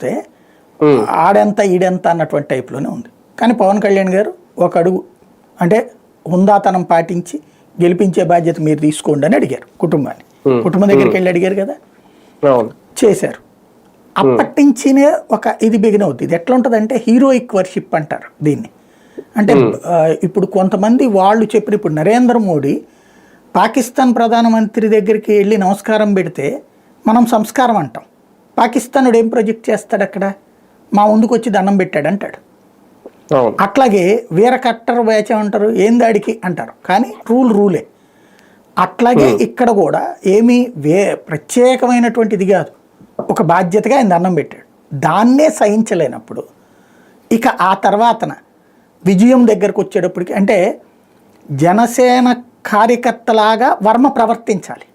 చూస్తే ఆడెంత ఈడెంత అన్నటువంటి టైప్లోనే ఉంది. కానీ పవన్ కళ్యాణ్ గారు ఒక అడుగు అంటే హుందాతనం పాటించి గెలిపించే బాధ్యత మీరు తీసుకోండి అని అడిగారు కుటుంబాన్ని. కుటుంబం దగ్గరికి వెళ్ళి అడిగారు కదా? చేశారు. అప్పటి నుంచినే ఒక ఇది బిగిన్ అవుతుంది ఇది ఎట్లా ఉంటుంది అంటే హీరోయిక్ వర్షిప్ అంటారు దీన్ని. అంటే ఇప్పుడు కొంతమంది వాళ్ళు చెప్పిన ఇప్పుడు నరేంద్ర మోడీ పాకిస్తాన్ ప్రధానమంత్రి దగ్గరికి వెళ్ళి నమస్కారం పెడితే మనం సంస్కారం అంటాం. పాకిస్తానుడు ఏం ప్రొజెక్ట్ చేస్తాడు అక్కడ? మా ముందుకు వచ్చి దండం పెట్టాడు అంటాడు. అట్లాగే వీర కట్టర్ వేచం అంటారు ఏం దాడికి అంటారు. కానీ రూల్ రూలే. అట్లాగే ఇక్కడ కూడా ఏమీ వే ప్రత్యేకమైనటువంటిది కాదు. ఒక బాధ్యతగా ఆయన దండం పెట్టాడు. దాన్నే సహించలేనప్పుడు ఇక ఆ తర్వాతన విజయం దగ్గరకు వచ్చేటప్పటికి అంటే జనసేన కార్యకర్తలాగా వర్మ ప్రవర్తించాలి.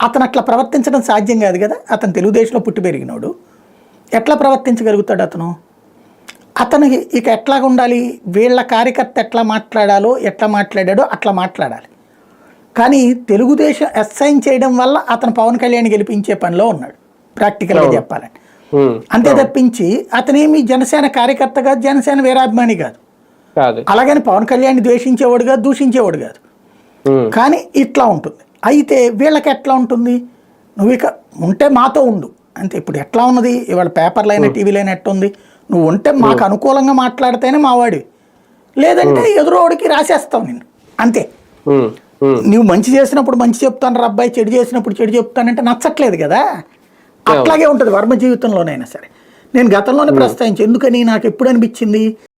అతను అట్లా ప్రవర్తించడం సాధ్యం కాదు కదా? అతను తెలుగుదేశంలో పుట్టి పెరిగినోడు. ఎట్లా ప్రవర్తించగలుగుతాడు అతను? అతనికి ఇక ఎట్లా ఉండాలి? వీళ్ళ కార్యకర్త ఎట్లా మాట్లాడాలో ఎట్లా మాట్లాడాడో అట్లా మాట్లాడాలి. కానీ తెలుగుదేశం అసైన్ చేయడం వల్ల అతను పవన్ కళ్యాణ్ గెలిపించే పనిలో ఉన్నాడు. ప్రాక్టికల్గా చెప్పాలంటే. ఉమ్, అంతే తప్పించి అతనేమి జనసేన కార్యకర్త కాదు జనసేన వీరాభిమాని కాదు. అలాగని పవన్ కళ్యాణ్ ద్వేషించేవాడు కాదు దూషించేవాడు కాదు. కానీ ఇట్లా ఉంటుంది. అయితే వీళ్ళకి ఎట్లా ఉంటుంది? నువ్వు ఇక ఉంటే మాతో ఉండు. అంతే ఇప్పుడు ఎట్లా ఉన్నది? ఇవాళ పేపర్లు అయినా టీవీలో అయినా ఎట్లా ఉంది నువ్వు ఉంటే మాకు అనుకూలంగా మాట్లాడితేనే మావాడివి. లేదంటే ఎదురోడికి రాసేస్తావు నిన్ను. అంతే. నువ్వు మంచి చేసినప్పుడు మంచి చెప్తాను అబ్బాయి చెడు చేసినప్పుడు చెడు చెప్తానంటే నచ్చట్లేదు కదా? అట్లాగే ఉంటుంది వర్మ జీవితంలోనైనా సరే. నేను గతంలోనే ప్రస్తావించి ఎందుకని నాకు ఎప్పుడు అనిపించింది?